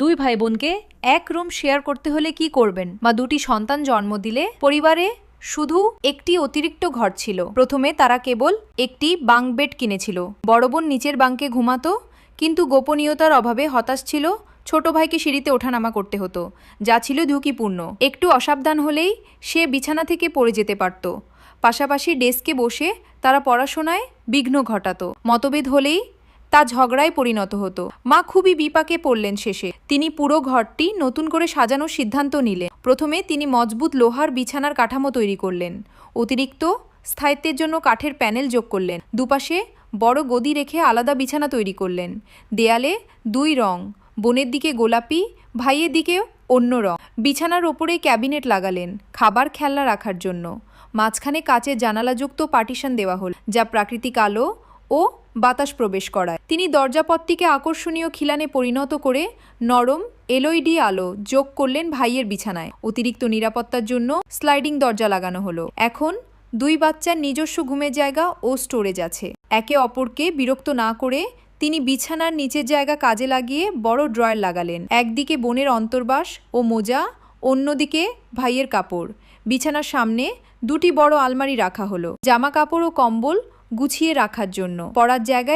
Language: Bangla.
দুই ভাই বোনকে এক রুম শেয়ার করতে হলে কি করবেন? বা দুটি সন্তান জন্ম দিলে পরিবারে শুধু একটি অতিরিক্ত ঘর ছিল। প্রথমে তারা কেবল একটি বাঙ্ক বেড কিনেছিল। বড় বোন নিচের বাঙ্কে ঘুমাতো, কিন্তু গোপনীয়তার অভাবে হতাশ ছিল, ছোট ভাইকে সিঁড়িতে ওঠানামা করতে হতো, যা ছিল ঝুঁকিপূর্ণ। একটু অসাবধান হলেই সে বিছানা থেকে পড়ে যেতে পারত। পাশাপাশি ডেস্কে বসে তারা পড়াশোনায় বিঘ্ন ঘটাতো। মতভেদ হলেই তা ঝগড়ায় পরিণত হতো। মা খুবই বিপাকে পড়লেন শেষে। তিনি পুরো ঘরটি নতুন করে সাজানোর সিদ্ধান্ত নিলেন। প্রথমে তিনি মজবুত লোহার বিছানার কাঠামো তৈরি করলেন। অতিরিক্ত স্থায়িত্বের জন্য কাঠের প্যানেল যোগ করলেন। দুপাশে বড় গদি রেখে আলাদা বিছানা তৈরি করলেন। দেয়ালে দুই রং, বোনের দিকে গোলাপি, ভাইয়ের দিকে অন্য রং। বিছানার ওপরে ক্যাবিনেট লাগালেন খাবার খেলনা রাখার জন্য। মাঝখানে কাচের জানালাযুক্ত পার্টিশন দেওয়া হল, যা প্রাকৃতিক আলো ও বাতাস প্রবেশ করায়। তিনি দরজাপথটিকে আকর্ষণীয় খিলানে পরিণত করে নরম এলইডি আলো যোগ করলেন ভাইয়ের বিছানায়। অতিরিক্ত নিরাপত্তার জন্য স্লাইডিং দরজা লাগানো হলো। এখন দুই বাচ্চার নিজস্ব ঘুমের জায়গা ও স্টোরেজ আছে। একে অপরকে বিরক্ত না করে তিনি বিছানার নিচের জায়গা কাজে লাগিয়ে বড় ড্রয়ার লাগালেন। একদিকে বোনের অন্তর্বাস ও মোজা, অন্যদিকে ভাইয়ের কাপড়। বিছানার সামনে দুটি বড় আলমারি রাখা হলো। জামা কাপড় ও কম্বল গুছিয়ে রাখার জন্য। পড়ার জায়গায়